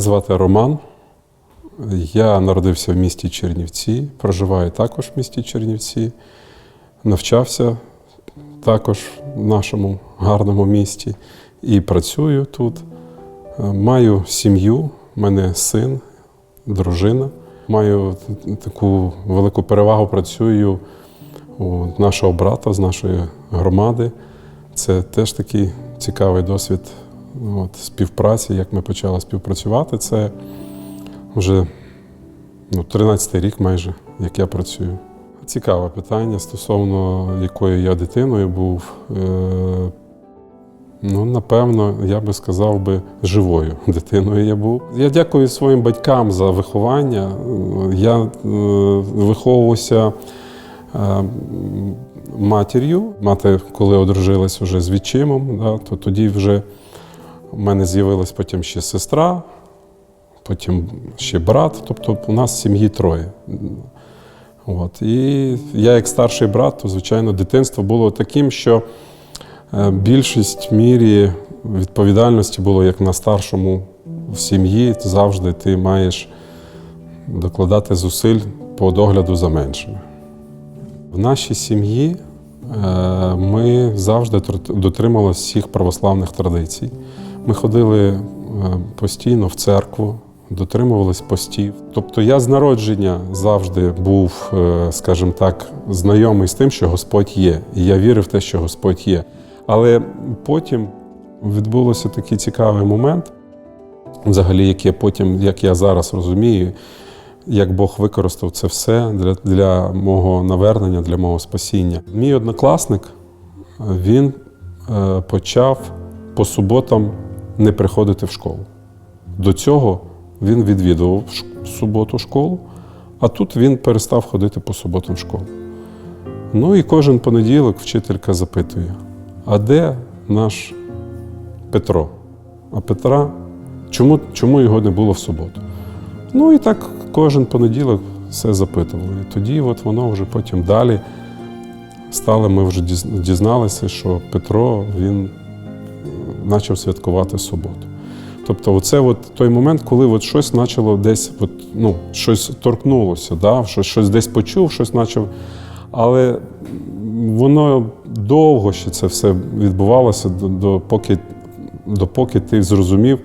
Звати Роман. Я народився в місті Чернівці, проживаю також в місті Чернівці, навчався також в нашому гарному місті і працюю тут. Е, Маю сім'ю, в мене син, дружина. Маю таку велику перевагу, працюю у нашого брата з нашої громади. Це теж такий цікавий досвід от, співпраці, як ми почали співпрацювати. Це вже ну, 13-й рік майже, як я працюю. Цікаве питання стосовно якою я дитиною був. Е, Ну, напевно, я би сказав би, живою дитиною я був. Я дякую своїм батькам за виховання. Я е, виховувався е, матір'ю. Мати, коли одружилась вже з відчимом, да, то тоді вже у мене з'явилась потім ще сестра, потім ще брат. Тобто у нас в сім'ї троє. От. І я, як старший брат, то, звичайно, дитинство було таким, що е, більшість мірі відповідальності було як на старшому в сім'ї. Завжди ти маєш докладати зусиль по догляду за меншими. В нашій сім'ї е, ми завжди тр- дотримувалися всіх православних традицій. Ми ходили е, постійно в церкву, дотримувались постів. Тобто я з народження завжди був, е, скажімо так, знайомий з тим, що Господь є. І я вірив в те, що Господь є. Але потім відбулося такий цікавий момент, взагалі, яке потім, як я зараз розумію, як Бог використав це все для, для мого навернення, для мого спасіння. Мій однокласник він е, почав по суботам не приходити в школу. До цього він відвідував суботу школу, а тут він перестав ходити по суботам в школу. Ну і кожен понеділок вчителька запитує: а де наш Петро? А Петра, чому, чому його не було в суботу? Ну і так кожен понеділок все запитували. І тоді от воно вже потім далі стали, ми вже дізналися, що Петро він почав святкувати суботу. Тобто, от той момент, коли от щось почало десь, от, ну, щось торкнулося, да? щось, щось десь почув, щось почав. Але воно довго ще це все відбувалося, до, до, допоки ти зрозумів,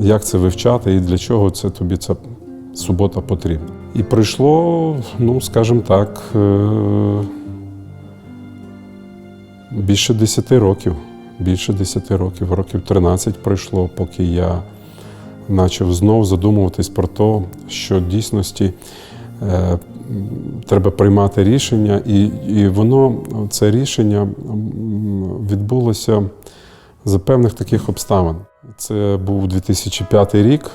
як це вивчати і для чого це тобі ця субота потрібна. І пройшло, ну, скажімо так, е, більше 10 років. Більше 10 років, років 13 пройшло, поки я почав знов задумуватись про те, що в дійсності е, треба приймати рішення, і, і воно, це рішення відбулося за певних таких обставин. Це був 2005 рік.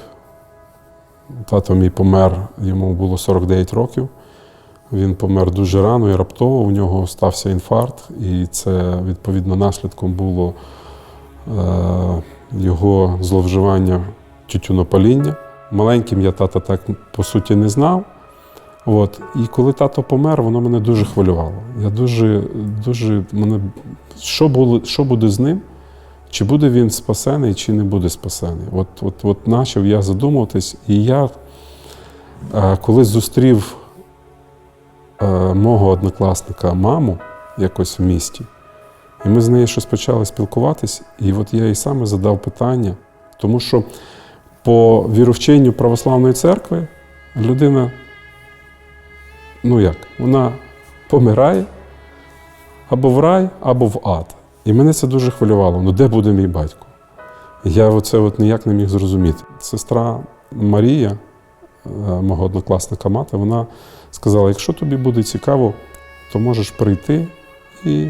Тато мій помер, йому було 49 років. Він помер дуже рано і раптово. У нього стався інфаркт, і це відповідно наслідком було е, його зловживання тютюнопаління. Маленьким я тата так по суті не знав. От. І коли тато помер, воно мене дуже хвилювало. Я дуже, дуже мене, що, було, що буде з ним? Чи буде він спасений, чи не буде спасений? От, от, от почав я задумуватись, і я, е, коли зустрів мого однокласника маму якось в місті, і ми з нею щось почали спілкуватись, і от я їй саме задав питання, тому що по віровченню православної церкви людина, ну як, вона помирає або в рай, або в ад. І мене це дуже хвилювало. Ну де буде мій батько? Я оце от ніяк не міг зрозуміти. Сестра Марія, е, мого однокласника мати, вона сказала: якщо тобі буде цікаво, то можеш прийти і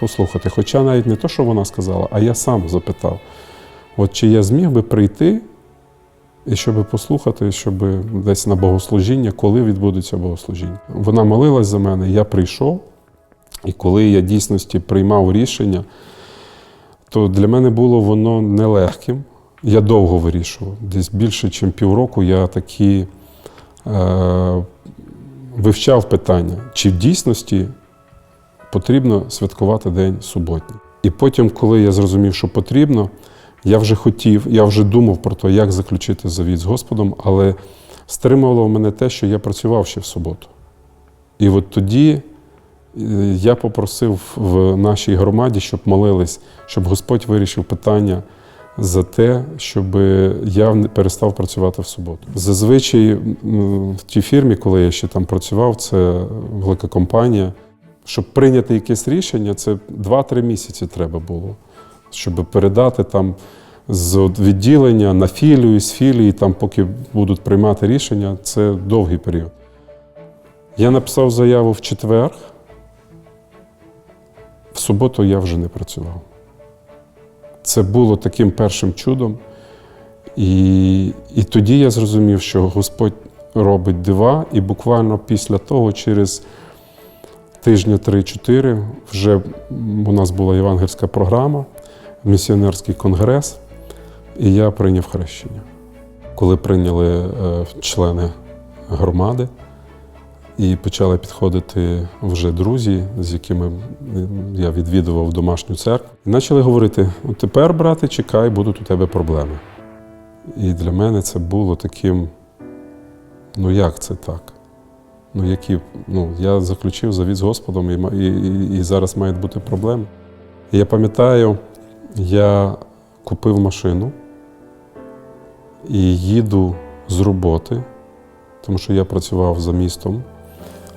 послухати. Хоча навіть не то, що вона сказала, а я сам запитав, от чи я зміг би прийти і щоб послухати, щоб десь на богослужіння, коли відбудеться богослужіння. Вона молилась за мене, я прийшов. І коли я дійсності приймав рішення, то для мене було воно нелегким. Я довго вирішував. Десь більше, ніж півроку я такі е, вивчав питання, чи в дійсності потрібно святкувати День суботній. І потім, коли я зрозумів, що потрібно, Я вже хотів, я вже думав про те, як заключити завіт з Господом, але стримувало мене те, що я працював ще в суботу. І от тоді е, я попросив в нашій громаді, щоб молились, щоб Господь вирішив питання за те, щоб я перестав працювати в суботу. Зазвичай в тій фірмі, коли я ще там працював, це велика компанія. Щоб прийняти якесь рішення, це 2-3 місяці треба було, щоб передати там з відділення на філію, з філії, там, поки будуть приймати рішення, це довгий період. Я написав заяву в четвер. В суботу я вже не працював. Це було таким першим чудом. І, і тоді я зрозумів, що Господь робить дива, і буквально після того, через тижня 3-4, вже у нас була євангельська програма, місіонерський конгрес, і я прийняв хрещення. Коли прийняли е, члени громади, і почали підходити вже друзі, з якими я відвідував домашню церкву. І почали говорити: «От тепер, брате, чекай, будуть у тебе проблеми. І для мене це було таким: ну як це так? Ну, які, ну, я заключив завіт з Господом, і, і, і, зараз мають бути проблеми. І я пам'ятаю, я купив машину і їду з роботи, тому що я працював за містом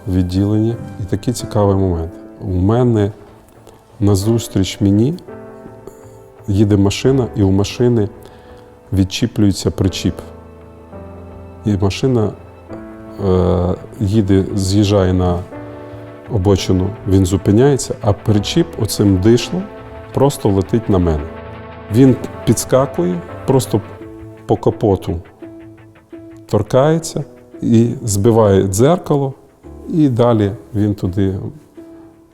відділенні. І такий цікавий момент. У мене назустріч мені їде машина, і у машини відчіплюється причіп. І машина е, їде, з'їжджає на обочину, він зупиняється, а причіп оцим дишлом просто летить на мене. Він підскакує, просто по капоту торкається і збиває дзеркало, і далі він туди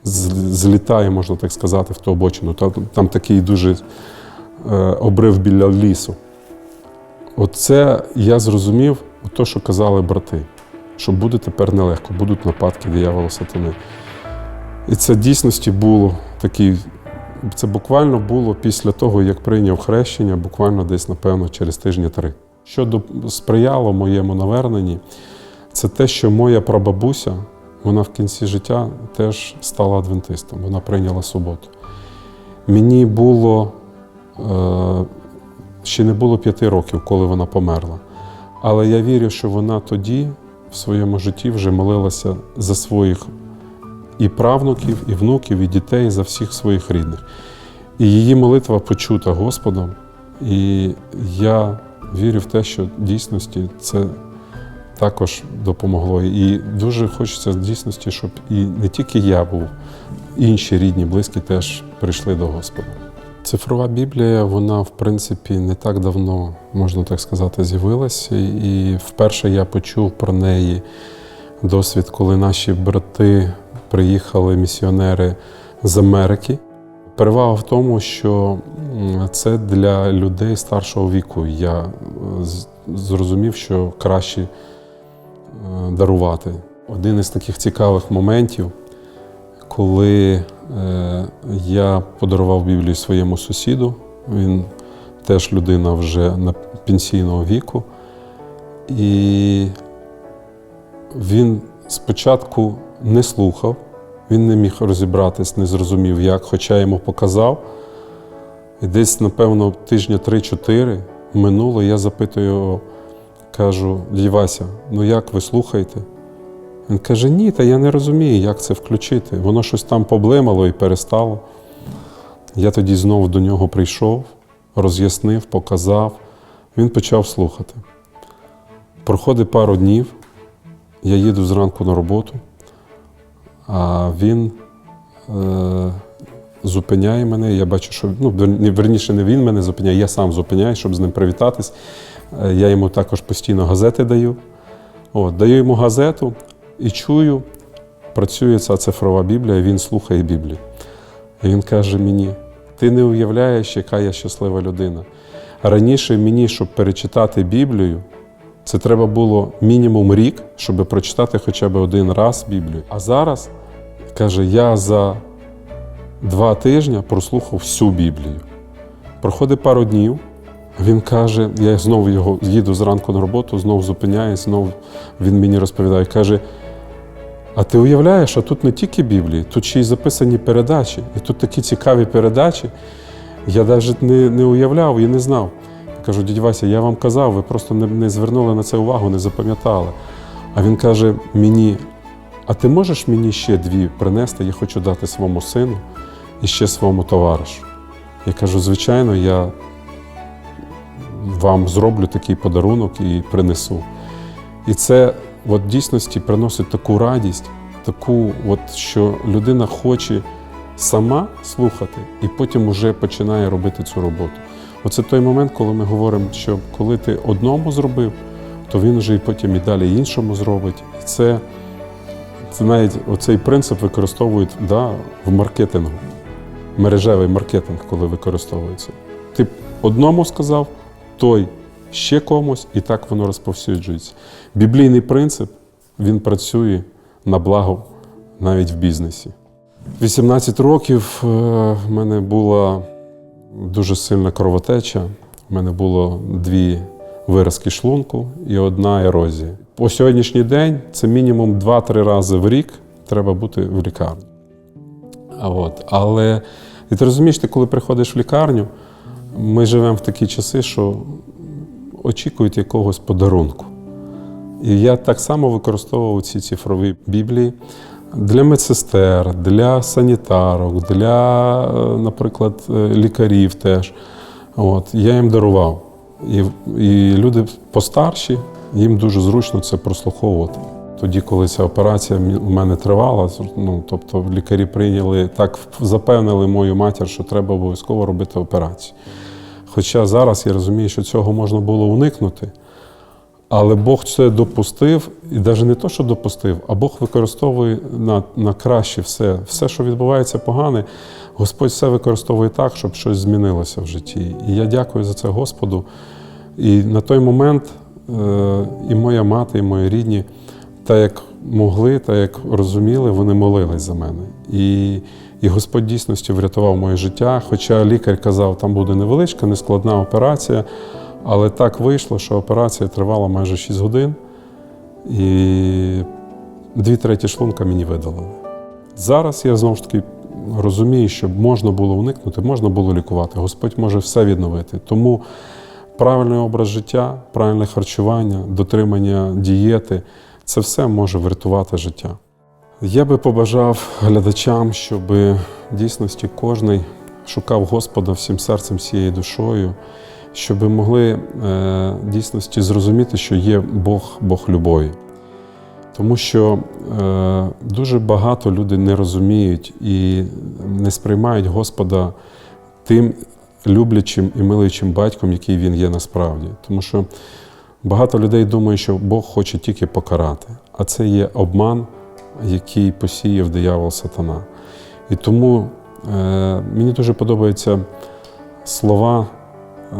злітає, можна так сказати, в ту обочину. Там, такий дуже е, обрив біля лісу. Оце я зрозумів, то, що казали брати, що буде тепер нелегко, будуть нападки диявола сатани. І це дійсності було такий. Це буквально було після того, як прийняв хрещення, буквально десь, напевно, через тижні три. Що сприяло моєму наверненні, це те, що моя прабабуся, вона в кінці життя теж стала адвентистом, вона прийняла суботу. Мені було е, ще не було п'яти років, коли вона померла. Але я вірю, що вона тоді в своєму житті вже молилася за своїх і правнуків, і внуків, і дітей, і за всіх своїх рідних. І її молитва почута Господом. І я вірю в те, що в дійсності це також допомогло. І дуже хочеться в дійсності, щоб і не тільки я був, інші рідні, близькі теж прийшли до Господа. Цифрова Біблія, вона, в принципі, не так давно, можна так сказати, з'явилася. І вперше я почув про неї досвід, коли наші брати приїхали місіонери з Америки. Перевага в тому, що це для людей старшого віку. Я е, зрозумів, що краще дарувати. Один із таких цікавих моментів, коли е, я подарував Біблію своєму сусіду, він теж людина вже на пенсійного віку. І він спочатку не слухав, він не міг розібратись, не зрозумів як, хоча йому показав. І десь, напевно, тижня 3-4 минуло, я запитую його, кажу, «Дядь Вася, ну як ви слухаєте? Він каже, ні, та я не розумію, як це включити. Воно щось там поблимало і перестало. Я тоді знову до нього прийшов, роз'яснив, показав. Він почав слухати. Проходить пару днів, я їду зранку на роботу, а він е, зупиняє мене. Я бачу, що ну, верніше не він мене зупиняє, я сам зупиняю, щоб з ним привітатись. Е, Я йому також постійно газети даю. От, даю йому газету і чую, працює ця цифрова Біблія, і він слухає Біблію. І він каже мені: ти не уявляєш, яка я щаслива людина. Раніше мені, щоб перечитати Біблію, це треба було мінімум рік, щоб прочитати хоча б один раз Біблію. А зараз, каже, я за два тижні прослухав всю Біблію. Проходить пару днів, він каже, я знову його їду зранку на роботу, знову зупиняюсь, знову він мені розповідає, каже. А ти уявляєш, а тут не тільки Біблії, тут ще й записані передачі. І тут такі цікаві передачі. Я навіть не, не уявляв і не знав. Я кажу, дядь Вася, я вам казав, ви просто не, не звернули на це увагу, не запам'ятали. А він каже мені: а ти можеш мені ще дві принести? Я хочу дати своєму сину і ще своєму товаришу. Я кажу, звичайно, я вам зроблю такий подарунок і принесу. І це от, дійсності приносить таку радість, таку, от, що людина хоче сама слухати і потім уже починає робити цю роботу. Оце той момент, коли ми говоримо, що коли ти одному зробив, то він вже і потім і далі іншому зробить. І це, це навіть оцей принцип використовують да, в маркетингу, мережевий маркетинг, коли використовується. Ти одному сказав, той ще комусь, і так воно розповсюджується. Біблійний принцип він працює на благо навіть в бізнесі. 18 років е, в мене була дуже сильна кровотеча. У мене було дві виразки шлунку і одна ерозія. По сьогоднішній день це мінімум 2-3 рази в рік треба бути в лікарні. От. Але і ти розумієш, ти коли приходиш в лікарню, ми живемо в такі часи, що очікують якогось подарунку. І я так само використовував ці цифрові біблії для медсестер, для санітарок, для, е, наприклад, е, лікарів теж. От, я їм дарував. І, і люди постарші, їм дуже зручно це прослуховувати. Тоді, коли ця операція у мене тривала, ну, тобто лікарі прийняли, так запевнили мою матір, що треба обов'язково робити операцію. Хоча зараз я розумію, що цього можна було уникнути, але Бог це допустив, і навіть не то, що допустив, а Бог використовує на, на краще все. Все, що відбувається погане, Господь все використовує так, щоб щось змінилося в житті. І я дякую за це Господу. І на той момент е, і моя мати, і мої рідні, так як могли, так як розуміли, вони молились за мене. І, і Господь дійсності врятував моє життя. Хоча лікар казав, там буде невеличка, нескладна операція. Але так вийшло, що операція тривала майже 6 годин, і дві треті шлунка мені видалили. Зараз я знову ж таки розумію, що можна було уникнути, можна було лікувати. Господь може все відновити. Тому правильний образ життя, правильне харчування, дотримання дієти це все може врятувати життя. Я би побажав глядачам, щоб в дійсності кожний шукав Господа всім серцем, всією душою, щоб могли е, дійсності зрозуміти, що є Бог, Бог любові. Тому що е, дуже багато людей не розуміють і не сприймають Господа тим люблячим і милуючим батьком, який він є насправді. Тому що багато людей думають, що Бог хоче тільки покарати, а це є обман, який посіяв диявол сатана. І тому е, мені дуже подобаються слова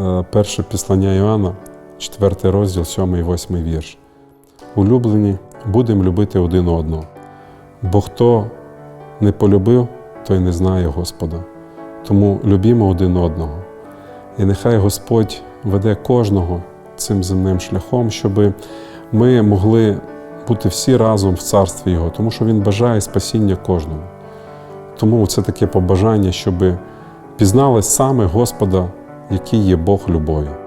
е, перше післання Іоанна, 4 розділ, 7 і 8 вірш. Улюблені, будемо любити один одного. Бо хто не полюбив, той не знає Господа. Тому любімо один одного. І нехай Господь веде кожного цим земним шляхом, щоб ми могли бути всі разом в царстві Його, тому що Він бажає спасіння кожного. Тому це таке побажання, щоб пізнали саме Господа, який є Бог любові.